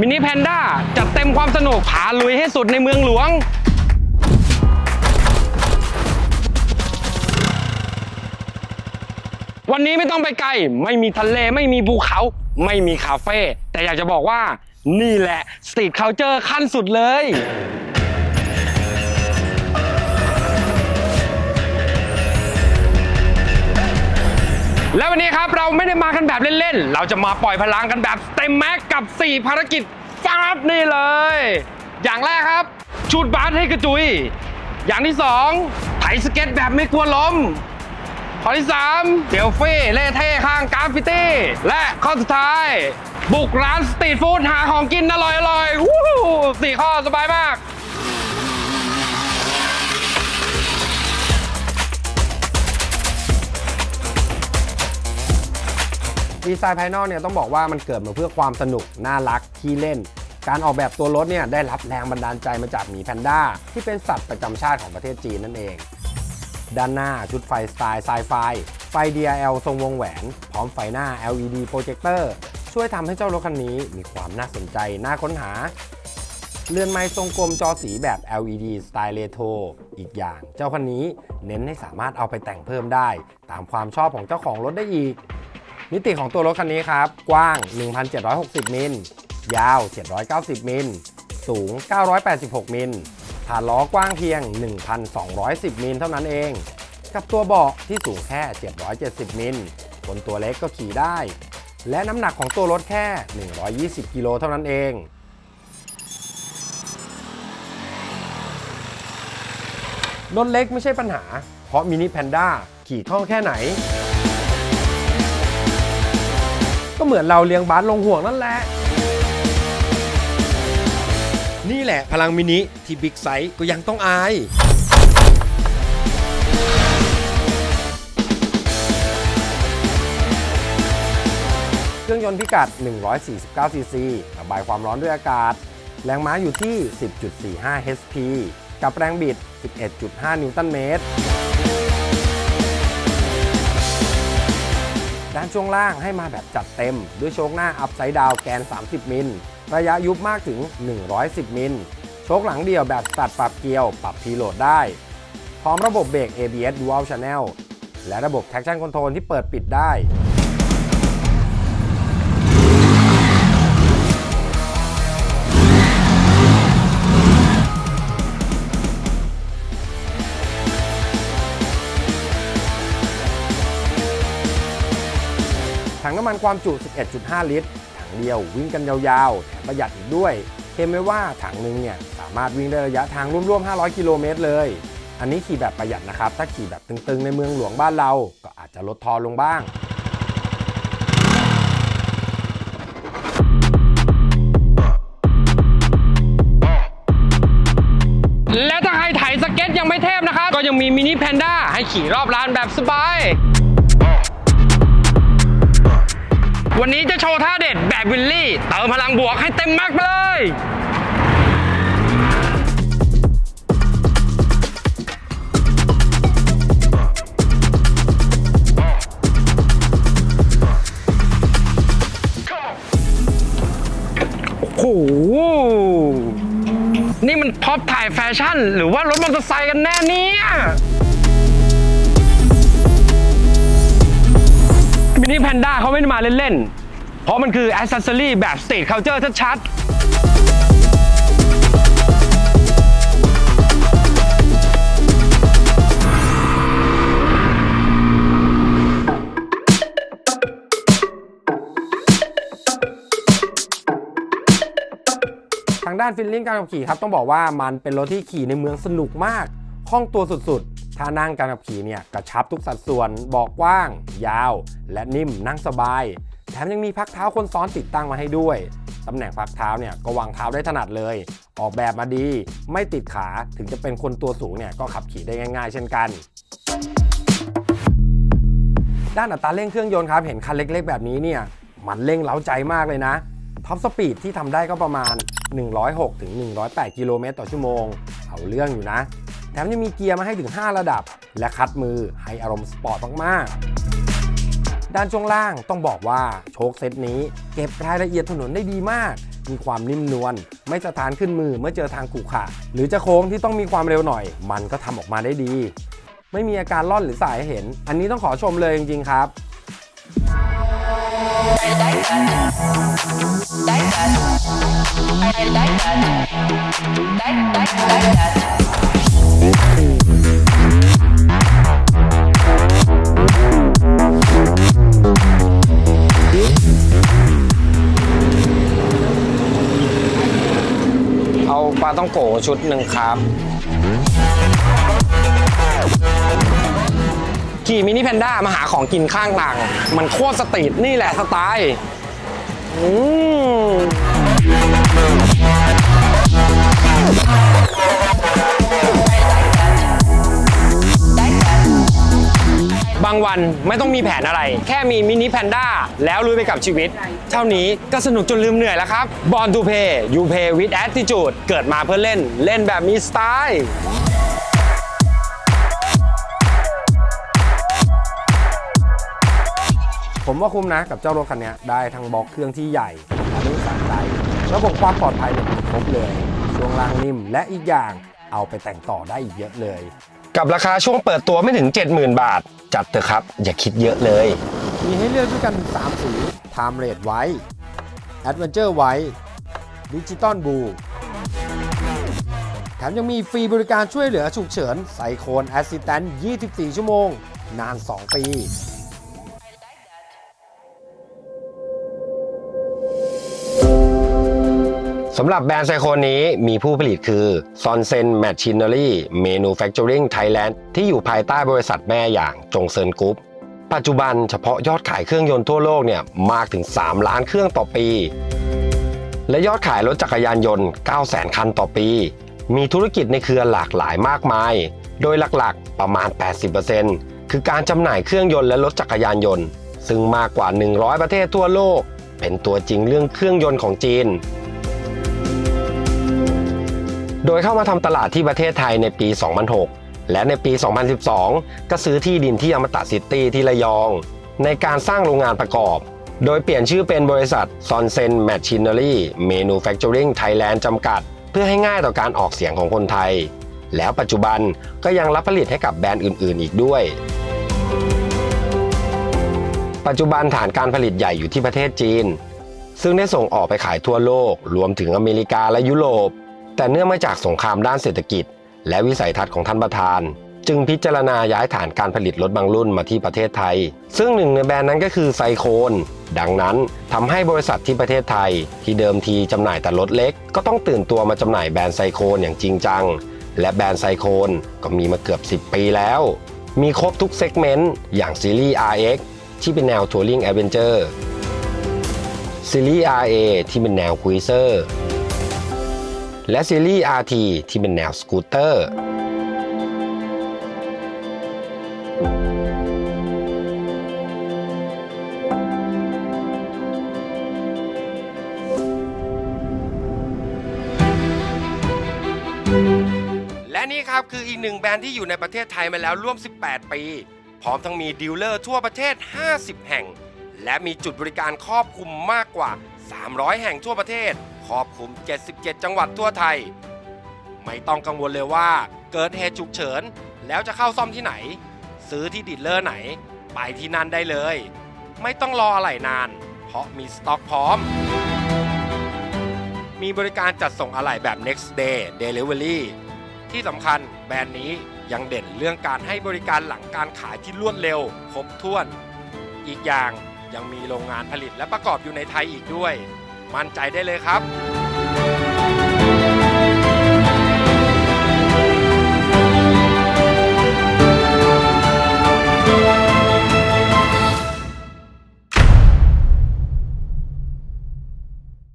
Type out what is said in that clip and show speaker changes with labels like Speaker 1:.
Speaker 1: มินิแพนด้าจัดเต็มความสนุกพาลุยให้สุดในเมืองหลวง วันนี้ไม่ต้องไปไกล ไม่มีทะเลไม่มีภูเขา ไม่มีคาเฟ่แต่อยากจะบอกว่านี่แหละสตรีทเคาเจอร์ขั้นสุดเลย แล้ววันนี้ครับเราไม่ได้มากันแบบเล่นๆ เราจะมาปล่อยพลังกันแบบเต็มแม็กกับ 4 ภารกิจฟาดนี่เลย อย่างแรกครับชูดบาสให้กระจุย อย่างที่ 2 ไถสเก็ตแบบไม่กลัวล้มข้อที่3เดลฟี่เล่เท่ข้างกราฟฟิตี้ และข้อสุดท้าย บุกร้านสตรีทฟู้ดหาของกินอร่อยๆสี่ข้อสบายมาก
Speaker 2: ดีไซน์ภายนอกเนี่ยต้องบอกว่ามันเกิดมาเพื่อความสนุก น่ารักที่เล่น การออกแบบตัวรถเนี่ยได้รับแรงบันดาลใจมาจากหมีแพนด้าที่เป็นสัตว์ประจำชาติของประเทศจีนนั่นเอง ด้านหน้าชุดไฟสไตล์ไซไฟไฟ DRL ทรงวงแหวน พร้อมไฟหน้า LED โปรเจคเตอร์ช่วยทำให้เจ้ารถคันนี้มีความน่าสนใจ น่าค้นหาเรือนไม้ทรงกลมจอสีแบบ LED สไตล์เรโทรอีกอย่างเจ้าคันนี้เน้นให้สามารถเอาไปแต่งเพิ่มได้ ตามความชอบของเจ้าของรถได้อีก มิติของตัวรถคันนี้ครับ กว้าง 1,760 มิล ยาว 790 มิล สูง 986 มิล ฐานล้อกว้างเพียง 1,210 มิลเท่านั้นเอง กับตัวเบาะที่สูงแค่ 770 มิล คนตัวเล็กก็ขี่ได้ และน้ำหนักของตัวรถแค่ 120 กิโลเท่านั้นเองรถเล็กไม่ใช่ปัญหา เพราะมินิแพนด้าขี่คล่องแค่ไหน ก็เหมือนเราเลี้ยงบาสลงห่วงนั่นแหละ นี่แหละพลังมินิที่บิ๊กไซส์ก็ยังต้องอาย เครื่องยนต์พิกัด 149 ซีซีระบายความร้อนด้วยอากาศ แรงม้าอยู่ที่ 10.45 HP กับแรงบิด 11.5 นิวตันเมตร ช่วงล่างให้มาแบบจัดเต็ม ด้วยโชคหน้าอัพไซด์ดาวแกน 30 มิล ระยะยุบมากถึง 110 มิล โชคหลังเดี่ยวแบบตัดปรับเกียว ปรับพีโหลดได้ พร้อมระบบเบรก ABS Dual Channel และระบบ Traction Control ที่เปิดปิดได้ น้ำมันความจุ 11.5 ลิตร ถังเดียววิ่งกันยาวๆ แถมประหยัดอีกด้วยเคลมไว้ว่าถังหนึ่งเนี่ยสามารถวิ่งได้ระยะทางร่วมๆ 500 กิโลเมตรเลย อันนี้ขี่แบบประหยัดนะครับ ถ้าขี่แบบตึงๆ ในเมืองหลวงบ้านเรา ก็อาจจะลดทอนลงบ้าง
Speaker 1: แล้วถ้าใครไถสเก็ตยังไม่เทพนะครับ ก็ยังมีมินิแพนด้าให้ขี่รอบลานแบบสบาย วันนี้จะโชว์ท่าเด็ดแบบวิลลี่ เติมพลังบวกให้เต็มม็กไปเลยโอ้โหนี่มันพ็อปถ่ายแฟชั่น หรือว่ารถมอเตอร์ไซค์กันแน่เนี่ย นิแพนด้าเขาไม่ได้มาเล่น ๆ เพราะมันคือแอ c เซสซอรี่แบบสตรีทเคาน์เจอร์ชัดๆ
Speaker 2: ทางด้านฟิลลิ่งการขับขี่ครับ ต้องบอกว่ามันเป็นรถที่ขี่ในเมืองสนุกมากคล่องตัวสุดๆ ถ้านั่งการขับขี่เนี่ยกระชับทุกสัดส่วนบอกกว้าง ยาว และนิ่มนั่งสบาย แถมยังมีพักเท้าคนซ้อนติดตั้งมาให้ด้วยตำแหน่งพักเท้าเนี่ยก็วางเท้าได้ถนัดเลย ออกแบบมาดี ไม่ติดขาถึงจะเป็นคนตัวสูงเนี่ยก็ขับขี่ได้ง่าย ๆ เช่นกันด้านอัตราเร่งเครื่องยนต์ครับ เห็นคันเล็กๆ แบบนี้เนี่ย มันเร่งเล้าใจมากเลยนะ ท็อปสปีดที่ทำได้ก็ประมาณ 106ถึง108 กิโลเมตรต่อชั่วโมง เอาเรื่องอยู่นะ แถมยังมีเกียร์มาให้ถึง 5 ระดับ และคัดมือให้อารมณ์สปอร์ตมากๆ ด้านช่วงล่างต้องบอกว่าโชคเซตนี้ เก็บรายละเอียดถนนได้ดีมาก มีความนิ่มนวลไม่สะท้านขึ้นมือเมื่อเจอทางขรุขระหรือจะโค้งที่ต้องมีความเร็วหน่อย มันก็ทำออกมาได้ดี ไม่มีอาการล่อนหรือสายเห็น อันนี้ต้องขอชมเลยจริงๆครับ
Speaker 3: I like
Speaker 1: เอาปลาต้องโกชุดหนึ่งครับขี่มินิแพนด้ามาหาของกินข้างทาง มันโคตรสตรีทนี่แหละสไตล์อืมางวันไม่ต้องมีแผนอะไร แค่มีมินิแพนด้าแล้วลุยไปกับชีวิต เท่านี้ก็สนุกจนลืมเหนื่อยแล้วครับบอล to pay you pay with attitude เกิดมาเพื่อเล่นเล่นแบบมีสไตล์
Speaker 2: ผมว่าคุ้มนะกับเจ้ารถคันนี้ได้ทั้งบล็อกเครื่องที่ใหญ่และไม่สั่นใจระบบความปลอดภัยเนี่ยครบเลยช่วงล่างนิ่มและอีกอย่างเอาไปแต่งต่อได้อีกเยอะเลย
Speaker 1: กับราคาช่วงเปิดตัวไม่ถึง 70,000 บาท จัดเถอะครับ อย่าคิดเยอะเลย
Speaker 2: มีให้เลือกด้วยกันถึง3สี Time Rate ไว้ Adventure ไว้ Digital Blue แถมยังมีฟรีบริการช่วยเหลือฉุกเฉินไซโคนแอสซิสแตนต์24 ชั่วโมง นาน 2 ปี
Speaker 1: สำหรับแบรนด์ไซโคนนี้มีผู้ผลิตคือ Sonsen Machinery Manufacturing Thailand ที่อยู่ภายใต้บริษัทแม่อย่างจงเซินกรุ๊ปปัจจุบันเฉพาะยอดขายเครื่องยนต์ทั่วโลกเนี่ยมากถึง 3 ล้านเครื่องต่อปี และยอดขายรถจักรยานยนต์ 900,000 คันต่อปี มีธุรกิจในเครือหลากหลายมากมาย โดยหลักๆ ประมาณ 80%คือการจำหน่ายเครื่องยนต์และรถจักรยานยนต์ ซึ่งมากกว่า 100 ประเทศทั่วโลก เป็นตัวจริงเรื่องเครื่องยนต์ของจีน โดยเข้ามาทำตลาดที่ประเทศไทยในปี 2006 และในปี 2012 ก็ซื้อที่ดินที่อมตะซิตี้ที่ระยอง ในการสร้างโรงงานประกอบ โดยเปลี่ยนชื่อเป็นบริษัท Sonsen Machinery Manufacturing Thailand จำกัด เพื่อให้ง่ายต่อการออกเสียงของคนไทย แล้วปัจจุบันก็ยังรับผลิตให้กับแบรนด์อื่น ๆ อีกด้วย ปัจจุบันฐานการผลิตใหญ่อยู่ที่ประเทศจีน ซึ่งได้ส่งออกไปขายทั่วโลก รวมถึงอเมริกาและยุโรป แต่เนื่องมาจากสงครามด้านเศรษฐกิจ และวิสัยทัศน์ของท่านประธาน จึงพิจารณาย้ายฐานการผลิตรถบางรุ่นมาที่ประเทศไทย ซึ่งหนึ่งในแบรนด์นั้นก็คือไซโคน ดังนั้นทำให้บริษัทที่ประเทศไทย ที่เดิมทีจำหน่ายแต่รถเล็ก ก็ต้องตื่นตัวมาจำหน่ายแบรนด์ไซโคนอย่างจริงจัง และแบรนด์ไซโคนก็มีมาเกือบ 10 ปีแล้ว มีครบทุกเซกเมนต์อย่างซีรีส์ RX ที่เป็นแนวทัวริงแอดเวนเจอร์ซีรีส์ RA ที่เป็นแนวคุยเซอร์ และซีรีส์ RT ที่เป็นแนวสกูตเตอร์ และนี่ครับคืออีกหนึ่งแบรนด์ที่อยู่ในประเทศไทยมาแล้วร่วม 18 ปี พร้อมทั้งมีดีลเลอร์ทั่วประเทศ 50 แห่ง และมีจุดบริการครอบคลุมมากกว่า 300 แห่งทั่วประเทศ ครอบคลุม 77 จังหวัดทั่วไทย ไม่ต้องกังวลเลยว่าเกิดเหตุฉุกเฉิน แล้วจะเข้าซ่อมที่ไหน ซื้อที่ดีลเลอร์ไหน ไปที่นั่นได้เลย ไม่ต้องรออะไรนาน เพราะมีสต็อกพร้อม มีบริการจัดส่งอะไหล่แบบ next day delivery ที่สำคัญแบรนด์นี้ยังเด่นเรื่องการให้บริการหลังการขายที่รวดเร็ว ครบถ้วน อีกอย่างยังมีโรงงานผลิตและประกอบอยู่ในไทยอีกด้วย มั่นใจได้เลยครับ